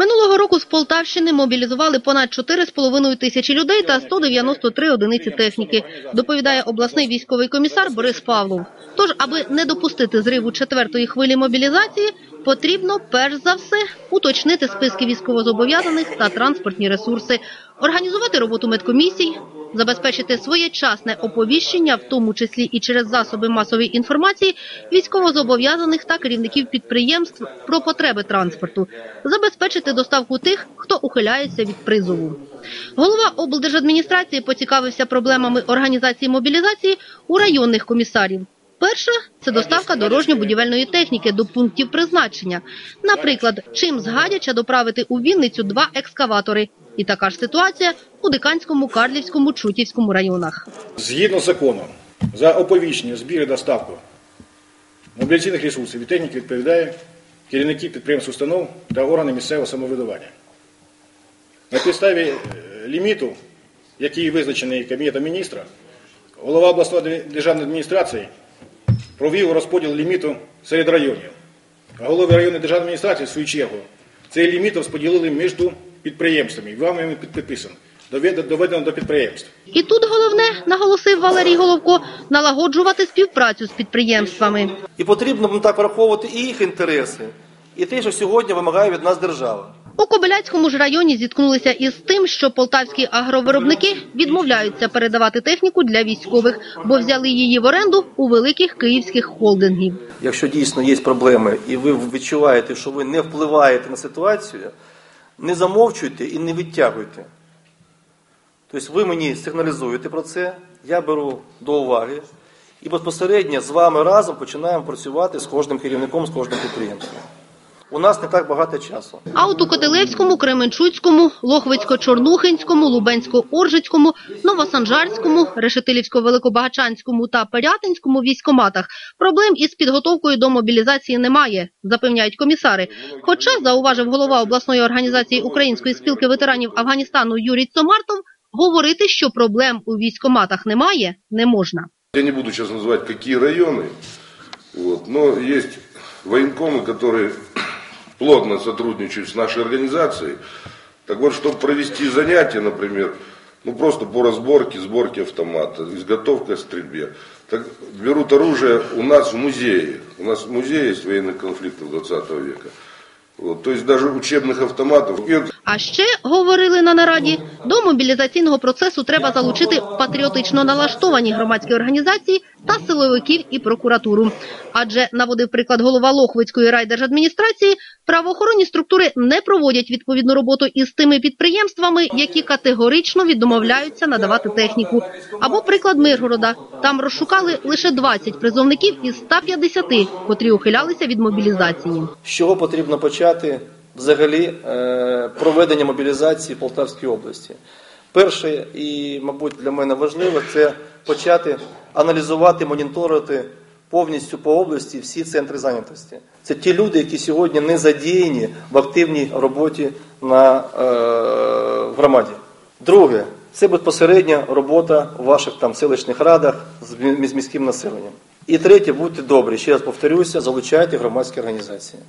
Минулого року з Полтавщини мобілізували понад 4,5 тисячі людей та 193 одиниці техніки, доповідає обласний військовий комісар Борис Павлов. Тож, аби не допустити зриву четвертої хвилі мобілізації, потрібно перш за все уточнити списки військовозобов'язаних та транспортні ресурси, організувати роботу медкомісій, забезпечити своєчасне оповіщення, в тому числі і через засоби масової інформації, військовозобов'язаних та керівників підприємств про потреби транспорту, забезпечити доставку тих, хто ухиляється від призову. Голова облдержадміністрації поцікавився проблемами організації мобілізації у районних комісарів. Перша це доставка дорожньо-будівельної техніки до пунктів призначення. Наприклад, чим згадяча доправити у Вінницю два екскаватори. І така ж ситуація у Диканському, Карлівському, Чутівському районах. Згідно з законом, за оповіщення, збір і доставку мобілізаційних ресурсів і техніки відповідає керівники підприємств установ та органи місцевого самоврядування. На підставі е, ліміту, який визначений Кабінетом міністра, голова обласної державної адміністрації провів розподіл ліміту серед районів. А голови районної державної адміністрації, в свою чергу, цей ліміт розподілили між підприємствами. І вам він підписано. Доведено доведено до підприємств. І тут головне, наголосив Валерій Головко, налагоджувати співпрацю з підприємствами. І потрібно ну, так враховувати і їх інтереси, і те, що сьогодні вимагає від нас держава. У Кобиляцькому ж районі зіткнулися із тим, що полтавські агровиробники відмовляються передавати техніку для військових, бо взяли її в оренду у великих київських холдингів. Якщо дійсно є проблеми, і ви відчуваєте, що ви не впливаєте на ситуацію, не замовчуйте і не відтягуйте. Тобто ви мені сигналізуєте про це, я беру до уваги і безпосередньо з вами разом починаємо працювати з кожним керівником, з кожним підприємством. У нас не так багато часу. А от у Котелевському, Кременчуцькому, Лохвицько-Чорнухинському, Лубенсько-Оржицькому, Новосанжарському, Решетилівсько-Великобагачанському та Пирятинському військоматах проблем із підготовкою до мобілізації немає, запевняють комісари. Хоча, зауважив голова обласної організації Української спілки ветеранів Афганістану Юрій Цомартов, говорити, що проблем у військоматах немає, не можна. Я не буду сейчас называть, какие районы, вот, но есть военкомы, которые плотно сотрудничают с нашей организацией. Так вот, чтобы провести занятия, например, ну просто по разборке, сборке автомата, изготовка стрельбе, так берут оружие у нас в музее. У нас в музее есть военных конфликтов 20 века. Вот, то есть даже учебных автоматов. Вот А ще говорили на нараді, до мобілізаційного процесу треба залучити патріотично налаштовані громадські організації та силовиків і прокуратуру. Адже наводив приклад голова Лохвицької райдержадміністрації, правоохоронні структури не проводять відповідну роботу із тими підприємствами, які категорично відмовляються надавати техніку. Або приклад Миргорода. Там розшукали лише 20 призовників із 150, котрі ухилялися від мобілізації. З чого потрібно почати взагалі е, проведення мобілізації в Полтавській області? Перше і, мабуть, для мене важливо це почати аналізувати, моніторити повністю по області всі центри зайнятості. Це ті люди, які сьогодні не задіяні в активній роботі на е, в громаді. Друге, це безпосередня робота у ваших там селищних радах з міським населенням. І третє, будьте добрі, ще раз повторюся, залучайте громадські організації.